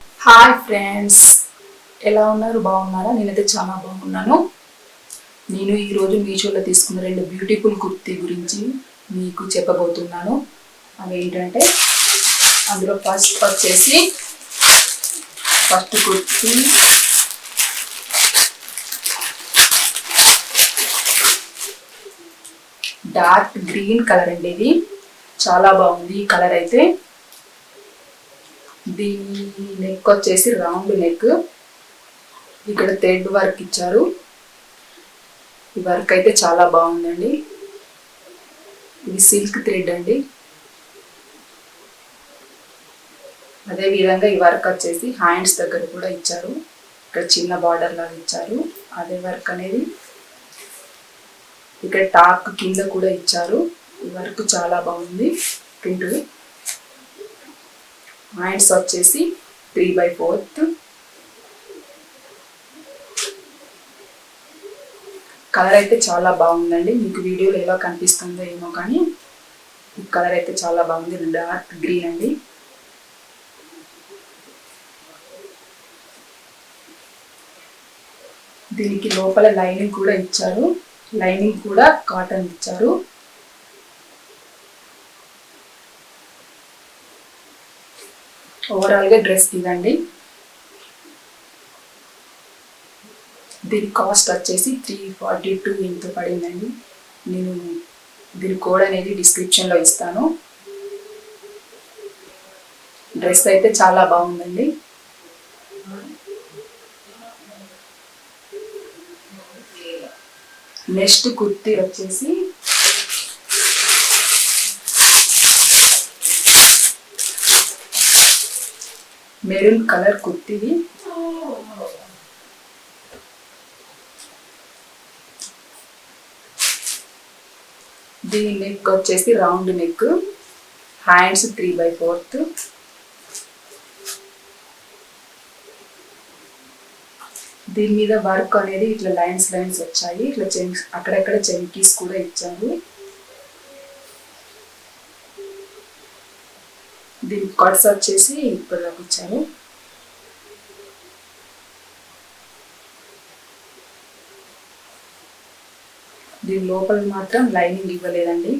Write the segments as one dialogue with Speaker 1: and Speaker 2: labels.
Speaker 1: Hi friends ఎలా ఉన్నారు? బాగున్నారా? నేనైతే చాలా బాగున్నాను. నేను ఈరోజు మీషోలో తీసుకున్న రెండు బ్యూటిఫుల్ కుర్తీ గురించి మీకు చెప్పబోతున్నాను. అవి ఏంటంటే అందులో ఫస్ట్ వచ్చేసి first kurti. Dark green colour అండి ఇది. చాలా బాగుంది ఈ కలర్ అయితే. దీని నెక్ వచ్చేసి రౌండ్ నెక్ ఇక్కడ థ్రెడ్ వర్క్ ఇచ్చారు. ఈ వర్క్ అయితే చాలా బాగుందండి. ఇది సిల్క్ థ్రెడ్ అండి. అదేవిధంగా ఈ వర్క్ వచ్చేసి హ్యాండ్స్ దగ్గర కూడా ఇచ్చారు. ఇక్కడ చిన్న బార్డర్ లాగా ఇచ్చారు. అదే వర్క్ అనేది ఇక్కడ టాప్ కింద కూడా ఇచ్చారు. ఈ వర్క్ చాలా బాగుంది. ప్రింట్ హ్యాండ్స్ వచ్చేసి త్రీ బై ఫోర్త్ కలర్ అయితే చాలా బాగుందండి. మీకు వీడియోలో ఎలా కనిపిస్తుందో ఏమో కానీ కలర్ అయితే చాలా బాగుంది. డార్క్ గ్రీన్ అండి. దీనికి లోపల లైనింగ్ కూడా ఇచ్చారు. లైనింగ్ కూడా కాటన్ ఇచ్చారు. ఓవరాల్గా డ్రెస్ ఇదండి దీని కాస్ట్ వచ్చేసి త్రీ ఫార్టీ టూ ఇంత పడిందండి. నేను దీని కోడ్ అనేది డిస్క్రిప్షన్లో ఇస్తాను. డ్రెస్ అయితే చాలా బాగుందండి. నెక్స్ట్ కుర్తీ వచ్చేసి మెరూన్ కలర్ కుర్తిది దీని నెక్ వచ్చేసి round neck hands three by fourth దీని మీద వర్క్ అనేది ఇట్లా లైన్స్ లైన్స్ వచ్చాయి. ఇట్లా చెన్ అక్కడక్కడ చెంకీస్ కూడా ఇచ్చారు. దీని కట్స్ వచ్చేసి ఇప్పుడు దాకా ఇచ్చారు దీని లోపల మాత్రం లైనింగ్ ఇవ్వలేదండి.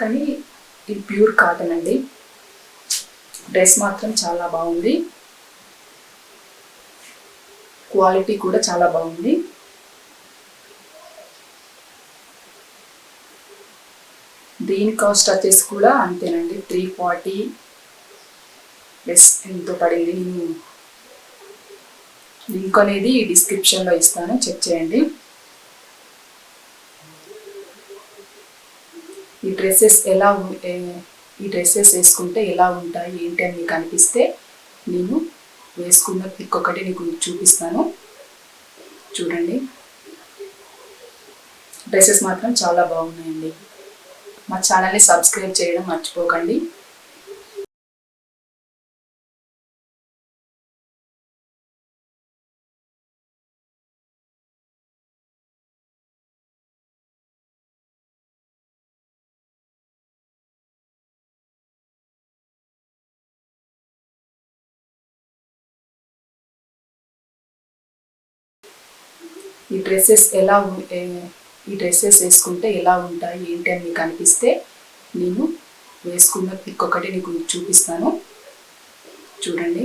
Speaker 1: కానీ ఇది ప్యూర్ కాటన్ అండి. డ్రెస్ మాత్రం చాలా బాగుంది. క్వాలిటీ కూడా చాలా బాగుంది. దీని కాస్ట్ వచ్చేసి కూడా అంతేనండి. త్రీ ఫార్టీ ప్లస్ ఎంతో పడింది. నేను లింక్ అనేది డిస్క్రిప్షన్లో ఇస్తాను. చెక్ చేయండి. ఈ డ్రెస్సెస్ ఎలా ఈ డ్రెస్సెస్ వేసుకుంటే ఎలా ఉంటాయి? ఏంటి అని మీకు అనిపిస్తే నేను వేసుకున్న పిక్ ఒకటి నీకు చూపిస్తాను. చూడండి. డ్రెస్సెస్ మాత్రం చాలా బాగున్నాయండి. మా ఛానల్ని సబ్స్క్రైబ్ చేయడం మర్చిపోకండి. ఈ డ్రెస్సెస్ ఎలా ఈ డ్రెస్సెస్ వేసుకుంటే ఎలా ఉంటాయి ఏంటి అని మీకు అనిపిస్తే నేను వేసుకున్న పిక్ ఒకటి నీకు చూపిస్తాను. చూడండి.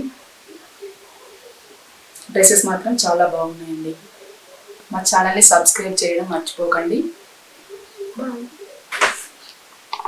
Speaker 1: డ్రెస్సెస్ మాత్రం చాలా బాగున్నాయండి. మా ఛానల్ని సబ్స్క్రైబ్ చేయడం మర్చిపోకండి.